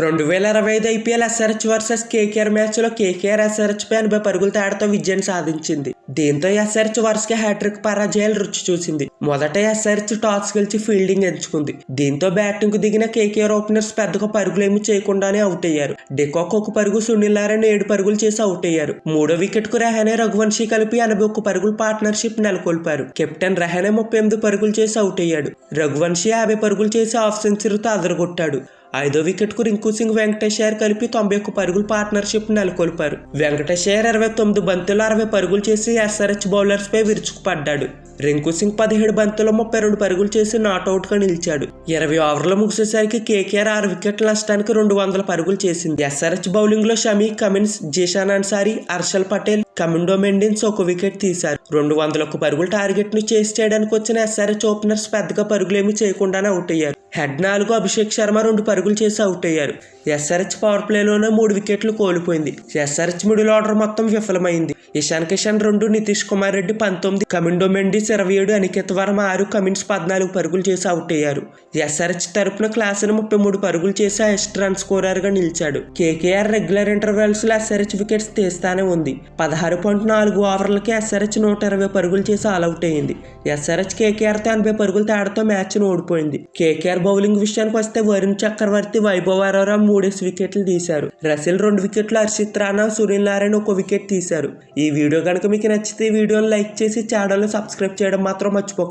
రెండు వేల ఇరవై ఐదు ఐపీఎల్ ఎస్ఆర్హెచ్ వర్సెస్ కేకేఆర్ మ్యాచ్లో కేకేఆర్ ఎస్ఆర్హెచ్ పై ఎనభై పరుగుల తేడాతో విజయాన్ని సాధించింది. దీంతో ఎస్ఆర్హెచ్ వరుసగా హ్యాట్రిక్ పరాజయాలు రుచి చూసింది. మొదట ఎస్ఆర్హెచ్ టాస్ గెలిచి ఫీల్డింగ్ ఎంచుకుంది. దీంతో బ్యాటింగ్కు దిగిన కేకేఆర్ ఓపెనర్స్ పెద్దగా పరుగులేమీ చేయకుండానే అవుట్ అయ్యారు. డెకాక్ ఒక పరుగు సునీల్ నారాయణ ఏడు పరుగులు చేసి అవుట్ అయ్యారు. మూడో వికెట్కు రెహానే రఘువంశీ కలిపి ఎనభై ఒక్క పరుగుల పార్ట్నర్షిప్ నెలకొల్పారు. కెప్టెన్ రెహానే ముప్పై ఎనిమిది పరుగులు చేసి అవుట్ అయ్యాడు. రఘువంశీ యాభై పరుగులు చేసి హాఫ్ సెంచరీతో అదరగొట్టాడు. ఐదో వికెట్కు రింకు సింగ్ వెంకటేశ్వర్ కలిపి తొంభై ఒక్క పరుగుల పార్ట్నర్షిప్ నెలకొల్పారు. వెంకటేశ్వర్ ఇరవై తొమ్మిది బంతులు అరవై పరుగులు చేసి ఎస్ఆర్హెచ్ బౌలర్స్ పై విరుచుకుపడ్డాడు. రింకు సింగ్ పదిహేడు బంతుల్లో ముప్పై రెండు పరుగులు చేసి నాట్అవుట్ నిలిచాడు. ఇరవై ఓవర్లు ముగిసేసరికి కేకేఆర్ ఆరు వికెట్ల నష్టానికి రెండు వందల పరుగులు చేసింది. ఎస్ఆర్హెచ్ బౌలింగ్లో షమీ కమిన్స్ జీషాన్ అన్సారీ హర్షల్ పటేల్ కమిండో మెండిన్స్ ఒక వికెట్ తీశారు. రెండు వందల ఒక్క పరుగుల టార్గెట్ను చేసి చేయడానికి వచ్చిన ఎస్ఆర్హెచ్ ఓపెనర్స్ పెద్దగా పరుగులేమీ చేయకుండానే అవుట్ అయ్యారు. హెడ్ నాలుగు అభిషేక్ శర్మ రెండు పరుగులు చేసి అవుట్ అయ్యారు. ఎస్ఆర్హెచ్ పవర్ ప్లేలోనే మూడు వికెట్లు కోల్పోయింది. ఎస్ఆర్హెచ్ మిడిల్ ఆర్డర్ మొత్తం విఫలమైంది. ఇషాన్ కిషన్ రెండు నితీష్ కుమార్ రెడ్డి పంతొమ్మిది కమిండో మెండిస్ ఇరవై ఏడు అనికేత్ వర్మ ఆరు కమిన్స్ పద్నాలుగు పరుగులు చేసి అవుట్ అయ్యారు. ఎస్ఆర్హెచ్ తరపున క్లాసును ముప్పై మూడు పరుగులు చేసి హెస్ట్ రన్ స్కోరర్గా నిలిచాడు. కేకేఆర్ రెగ్యులర్ ఇంటర్వెల్స్లో ఎస్ఆర్హెచ్ వికెట్స్ తీస్తానే ఉంది. పదహారు పాయింట్ నాలుగు ఓవర్లకే ఎస్ఆర్హెచ్ నూట ఇరవై పరుగులు చేసి ఆల్అవుట్ అయింది. ఎస్ఆర్హెచ్ కేకేఆర్తో ఎనభై పరుగులు తేడాతో మ్యాచ్ను ఓడిపోయింది. కేకేఆర్ బౌలింగ్ విషయానికి వస్తే వరుణ్ చక్రవర్తి వైభవ్ అరోరా మూడేసి వికెట్లు తీశారు. రసిల్ రెండు వికెట్లు హర్షిత్ రాణా సునీల్ నారాయణ ఒక వికెట్ తీశారు. ఈ వీడియో కనుక మీకు నచ్చితే వీడియోని లైక్ చేసి ఛానల్ను సబ్స్క్రైబ్ చేయడం మాత్రం మర్చిపో